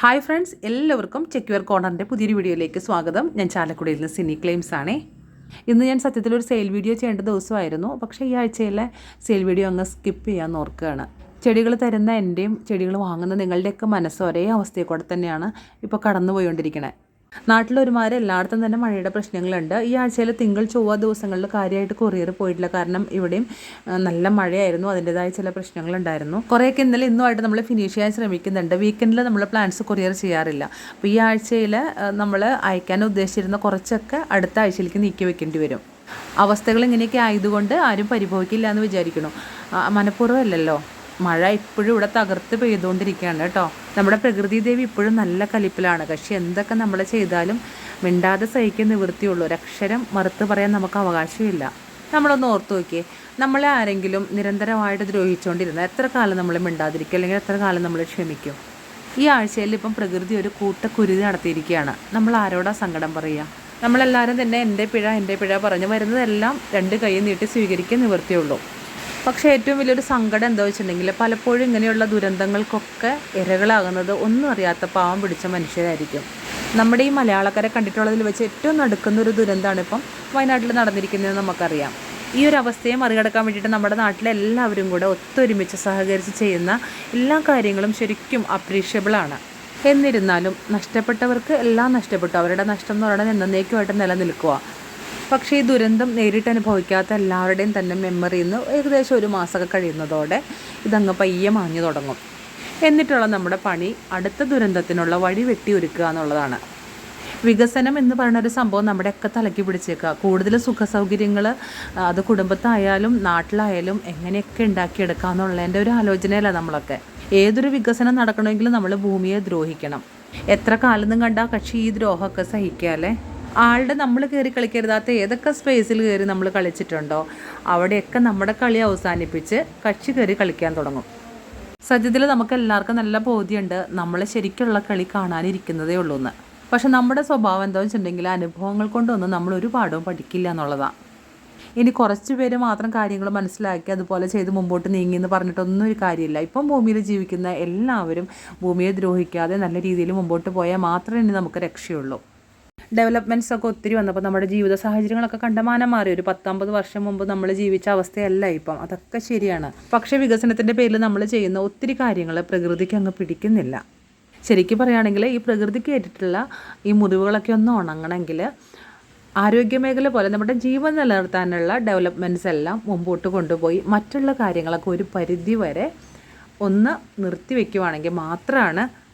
Hi friends എല്ലാവർക്കും ചെക്യുവർ കോർണറിന്റെ പുതിയൊരു വീഡിയോയിലേക്ക് സ്വാഗതം. ഞാൻ ചാലക്കുടിയിൽ നിന്ന് സിനി ക്ലെയിംസ് ആണേ. ഇന്ന് ഞാൻ സത്യത്തിൽ ഒരു സെയിൽ വീഡിയോ ചെയ്യേണ്ട ദിവസമായിരുന്നു. പക്ഷേ ഈ ആഴ്ചയിലെ സെയിൽ വീഡിയോ അങ്ങ് സ്കിപ്പ് ചെയ്യാൻ ഓർക്കുകയാണ്. ചെടികൾ തരുന്ന എന്റെയും ചെടികൾ വാങ്ങുന്ന നിങ്ങളുടെയൊക്കെ മനസ്സ് ഒരേ അവസ്ഥയെ കൂടെ തന്നെയാണ് ഇപ്പോൾ കടന്നു പോയിക്കൊണ്ടിരിക്കണേ നാട്ടിലൊരുമാതിരി എല്ലായിടത്തും തന്നെ മഴയുടെ പ്രശ്നങ്ങളുണ്ട്. ഈ ആഴ്ചയിൽ തിങ്കൾ ചൊവ്വ ദിവസങ്ങളിൽ കാര്യമായിട്ട് കൊറിയർ പോയിട്ടില്ല. കാരണം ഇവിടെയും നല്ല മഴയായിരുന്നു. അതിന്റെതായ ചില പ്രശ്നങ്ങളുണ്ടായിരുന്നു. കുറേയൊക്കെ ഇന്നലെ ഇന്നുമായിട്ട് നമ്മൾ ഫിനിഷ് ചെയ്യാൻ ശ്രമിക്കുന്നുണ്ട്. വീക്കെൻഡിൽ നമ്മൾ പ്ലാൻസ് കൊറിയർ ചെയ്യാറില്ല. അപ്പോൾ ഈ ആഴ്ചയിൽ നമ്മൾ അയക്കാൻ ഉദ്ദേശിച്ചിരുന്ന കുറച്ചൊക്കെ അടുത്ത ആഴ്ചയിലേക്ക് നീക്കി വെക്കേണ്ടി വരും. അവസ്ഥകൾ ഇങ്ങനെയൊക്കെ ആയതുകൊണ്ട് ആരും പരിഭവിക്കില്ല എന്ന് വിചാരിക്കണം മനഃപൂർവമല്ലല്ലോ. മഴ ഇപ്പോഴും ഇവിടെ തകർത്ത് പെയ്തുകൊണ്ടിരിക്കുകയാണ് കേട്ടോ. നമ്മുടെ പ്രകൃതി ദേവി ഇപ്പോഴും നല്ല കലിപ്പിലാണ്. പക്ഷെ എന്തൊക്കെ നമ്മൾ ചെയ്താലും മിണ്ടാതെ സഹിക്കുന്ന നിവൃത്തിയുള്ളൂ. ഒരക്ഷരം മറുത്ത് പറയാൻ നമുക്ക് അവകാശമില്ല. നമ്മളൊന്ന് ഓർത്ത് നോക്കിയേ. നമ്മളെ ആരെങ്കിലും നിരന്തരമായിട്ട് ദ്രോഹിച്ചുകൊണ്ടിരുന്ന എത്ര കാലം നമ്മൾ മിണ്ടാതിരിക്കും? അല്ലെങ്കിൽ എത്ര കാലം നമ്മൾ ക്ഷമിക്കും? ഈ ആഴ്ചയിൽ ഇപ്പം പ്രകൃതി ഒരു കൂട്ട കുരുതി നടത്തിയിരിക്കുകയാണ്. നമ്മൾ ആരോടാ സങ്കടം പറയുക? നമ്മളെല്ലാവരും തന്നെ എന്റെ പിഴ എന്റെ പിഴ പറഞ്ഞു വരുന്നതെല്ലാം രണ്ട് കൈ നീട്ടി സ്വീകരിക്കാൻ നിവൃത്തിയുള്ളൂ. പക്ഷേ ഏറ്റവും വലിയൊരു സങ്കടം എന്താ വെച്ചിട്ടുണ്ടെങ്കിൽ പലപ്പോഴും ഇങ്ങനെയുള്ള ദുരന്തങ്ങൾക്കൊക്കെ ഇരകളാകുന്നത് ഒന്നും അറിയാത്ത പാവം പിടിച്ച മനുഷ്യരായിരിക്കും. നമ്മുടെ ഈ മലയാളക്കാരെ കണ്ടിട്ടുള്ളതിൽ വെച്ച് ഏറ്റവും നടക്കുന്ന ഒരു ദുരന്തമാണ് ഇപ്പം വയനാട്ടിൽ നടന്നിരിക്കുന്നതെന്ന് നമുക്കറിയാം. ഈ ഒരു അവസ്ഥയെ മറികടക്കാൻ വേണ്ടിയിട്ട് നമ്മുടെ നാട്ടിലെ എല്ലാവരും കൂടെ ഒത്തൊരുമിച്ച് സഹകരിച്ച് ചെയ്യുന്ന എല്ലാ കാര്യങ്ങളും ശരിക്കും അപ്രീഷ്യബിളാണ് എന്നിരുന്നാലും നഷ്ടപ്പെട്ടവർക്ക് എല്ലാം നഷ്ടപ്പെട്ടു. അവരുടെ നഷ്ടം എന്ന് പറയുന്നത് എന്നേക്കുമായിട്ട് നിലനിൽക്കുക പക്ഷേ ഈ ദുരന്തം നേരിട്ട് അനുഭവിക്കാത്ത എല്ലാവരുടെയും തന്നെ മെമ്മറിയിൽ നിന്ന് ഏകദേശം ഒരു മാസമൊക്കെ കഴിയുന്നതോടെ ഇതങ്ങ് പയ്യെ മാഞ്ഞു തുടങ്ങും. എന്നിട്ടുള്ള നമ്മുടെ പണി അടുത്ത ദുരന്തത്തിനുള്ള വഴി വെട്ടി ഒരുക്കുക എന്നുള്ളതാണ്. വികസനം എന്ന് പറയുന്ന ഒരു സംഭവം നമ്മുടെയൊക്കെ തലക്കി പിടിച്ചേക്കുക. കൂടുതൽ സുഖ സൗകര്യങ്ങൾ അത് കുടുംബത്തായാലും നാട്ടിലായാലും എങ്ങനെയൊക്കെ ഉണ്ടാക്കിയെടുക്കുക എന്നുള്ളതിന്റെ ഒരു ആലോചനയല്ല നമ്മളൊക്കെ. ഏതൊരു വികസനം നടക്കണമെങ്കിലും നമ്മൾ ഭൂമിയെ ദ്രോഹിക്കണം. എത്ര കാലം കണ്ടാൽ കക്ഷി ഈ ദ്രോഹമൊക്കെ സഹിക്കാല്ലേ ആളുടെ നമ്മൾ കയറി കളിക്കരുതാത്ത ഏതൊക്കെ സ്പേസിൽ കയറി നമ്മൾ കളിച്ചിട്ടുണ്ടോ? അവിടെയൊക്കെ നമ്മുടെ കളി അവസാനിപ്പിച്ച് കക്ഷി കയറി കളിക്കാൻ തുടങ്ങും. സത്യത്തിൽ നമുക്ക് എല്ലാവർക്കും നല്ല ബോധ്യമുണ്ട്. നമ്മൾ ശരിക്കുള്ള കളി കാണാനിരിക്കുന്നതേ ഉള്ളൂ എന്ന്. പക്ഷെ നമ്മുടെ സ്വഭാവം എന്താ വെച്ചിട്ടുണ്ടെങ്കിൽ അനുഭവങ്ങൾ കൊണ്ടൊന്നും നമ്മൾ ഒരു പാഠവും പഠിക്കില്ല എന്നുള്ളതാണ് ഇനി കുറച്ച് പേര് മാത്രം കാര്യങ്ങൾ മനസ്സിലാക്കി അതുപോലെ ചെയ്ത് മുമ്പോട്ട് നീങ്ങി എന്ന് പറഞ്ഞിട്ടൊന്നും ഒരു കാര്യമില്ല. ഇപ്പം ഭൂമിയിൽ ജീവിക്കുന്ന എല്ലാവരും ഭൂമിയെ ദ്രോഹിക്കാതെ നല്ല രീതിയിൽ മുമ്പോട്ട് പോയാൽ മാത്രമേ ഇനി നമുക്ക് രക്ഷയുള്ളൂ. ഡെവലപ്മെന്റ്സ് ഒക്കെ ഒത്തിരി വന്നപ്പോൾ നമ്മുടെ ജീവിത സാഹചര്യങ്ങളൊക്കെ കണ്ടമാനം മാറി. ഒരു പത്തമ്പത് വർഷം മുമ്പ് നമ്മൾ ജീവിച്ച അവസ്ഥയല്ല ഇപ്പം. അതൊക്കെ ശരിയാണ്. പക്ഷേ വികസനത്തിന്റെ പേരിൽ നമ്മൾ ചെയ്യുന്ന ഒത്തിരി കാര്യങ്ങൾ പ്രകൃതിക്ക് അങ്ങ് പിടിക്കുന്നില്ല. ശരിക്കും പറയുകയാണെങ്കിൽ ഈ പ്രകൃതിക്ക് ഏറ്റിട്ടുള്ള ഈ മുറിവുകളൊക്കെ ഒന്ന് ഉണങ്ങണമെങ്കിൽ ആരോഗ്യമേഖല പോലെ നമ്മുടെ ജീവൻ നിലനിർത്താനുള്ള ഡെവലപ്മെന്റ്സ് എല്ലാം മുമ്പോട്ട് കൊണ്ടുപോയി മറ്റുള്ള കാര്യങ്ങളൊക്കെ ഒരു പരിധി വരെ ഒന്ന് നിർത്തിവെക്കുവാണെങ്കിൽ മാത്രമാണ്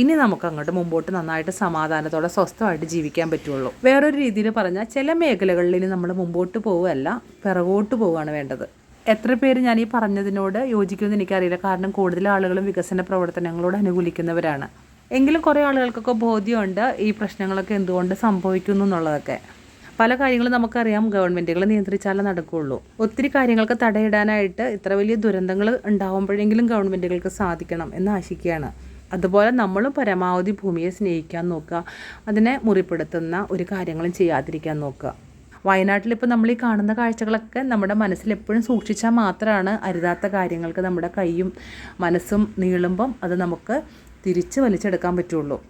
ഇനി നമുക്ക് അങ്ങോട്ട് മുമ്പോട്ട് നന്നായിട്ട് സമാധാനത്തോടെ സ്വസ്ഥമായിട്ട് ജീവിക്കാൻ പറ്റുള്ളൂ. വേറൊരു രീതിയിൽ പറഞ്ഞാൽ ചില മേഖലകളിൽ ഇനി നമ്മൾ മുമ്പോട്ട് പോവുകയല്ല പിറകോട്ട് പോവുകയാണ് വേണ്ടത്. എത്ര പേര് ഞാൻ ഈ പറഞ്ഞതിനോട് യോജിക്കുമെന്ന് എനിക്കറിയില്ല. കാരണം കൂടുതൽ ആളുകളും വികസന പ്രവർത്തനങ്ങളോട് അനുകൂലിക്കുന്നവരാണ്. എങ്കിലും കുറേ ആളുകൾക്കൊക്കെ ബോധ്യമുണ്ട് ഈ പ്രശ്നങ്ങളൊക്കെ എന്തുകൊണ്ട് സംഭവിക്കുന്നു എന്നുള്ളതൊക്കെ. പല കാര്യങ്ങളും നമുക്കറിയാം. ഗവൺമെന്റുകൾ നിയന്ത്രിച്ചാലേ നടക്കുകയുള്ളൂ. ഒത്തിരി കാര്യങ്ങൾക്ക് തടയിടാനായിട്ട് ഇത്ര വലിയ ദുരന്തങ്ങൾ ഉണ്ടാവുമ്പോഴെങ്കിലും ഗവൺമെന്റുകൾക്ക് സാധിക്കണം എന്ന് ആശിക്കുകയാണ്. അതുപോലെ നമ്മളും പരമാവധി ഭൂമിയെ സ്നേഹിക്കാൻ നോക്കുക. അതിനെ മുറിപ്പെടുത്തുന്ന ഒരു കാര്യങ്ങളും ചെയ്യാതിരിക്കാൻ നോക്കുക. വയനാട്ടിൽ ഇപ്പോൾ നമ്മൾ ഈ കാണുന്ന കാഴ്ചകളൊക്കെ നമ്മുടെ മനസ്സിൽ എപ്പോഴും സൂക്ഷിച്ചാൽ മാത്രമാണ് അരുതാത്ത കാര്യങ്ങൾക്ക് നമ്മുടെ കൈയും മനസ്സും നീളുമ്പം അത് നമുക്ക് തിരിച്ച് വലിച്ചെടുക്കാൻ പറ്റുള്ളൂ.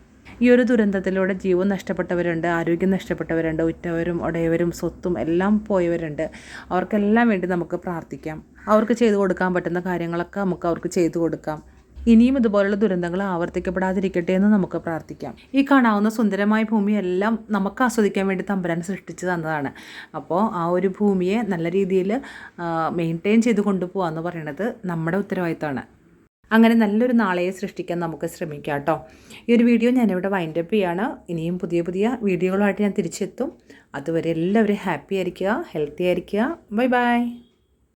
ഈ ഒരു ദുരന്തത്തിലൂടെ ജീവൻ നഷ്ടപ്പെട്ടവരുണ്ട് ആരോഗ്യം നഷ്ടപ്പെട്ടവരുണ്ട് ഉറ്റവരും ഉടയവരും സ്വത്തും എല്ലാം പോയവരുണ്ട്. അവർക്കെല്ലാം വേണ്ടി നമുക്ക് പ്രാർത്ഥിക്കാം. അവർക്ക് ചെയ്തു കൊടുക്കാൻ പറ്റുന്ന കാര്യങ്ങളൊക്കെ നമുക്ക് അവർക്ക് ചെയ്തു കൊടുക്കാം. ഇനിയും ഇതുപോലുള്ള ദുരന്തങ്ങൾ ആവർത്തിക്കപ്പെടാതിരിക്കട്ടെ എന്ന് നമുക്ക് പ്രാർത്ഥിക്കാം. ഈ കാണാവുന്ന സുന്ദരമായ ഭൂമിയെല്ലാം നമുക്ക് ആസ്വദിക്കാൻ വേണ്ടി തമ്പുരാൻ സൃഷ്ടിച്ചു തന്നതാണ്. അപ്പോൾ ആ ഒരു ഭൂമിയെ നല്ല രീതിയിൽ മെയിന്റെയിൻ ചെയ്ത് കൊണ്ടുപോകുക എന്ന് പറയുന്നത് നമ്മുടെ ഉത്തരവാദിത്തമാണ്. അങ്ങനെ നല്ലൊരു നാളെയെ സൃഷ്ടിക്കാൻ നമുക്ക് ശ്രമിക്കാം കേട്ടോ. ഈ ഒരു വീഡിയോ ഞാനിവിടെ വൈൻഡപ്പ് ചെയ്യാണ്. ഇനിയും പുതിയ പുതിയ വീഡിയോകളായിട്ട് ഞാൻ തിരിച്ചെത്തും. അതുവരെ എല്ലാവരും ഹാപ്പി ആയിരിക്കുക ഹെൽത്തി ആയിരിക്കുക. Bye bye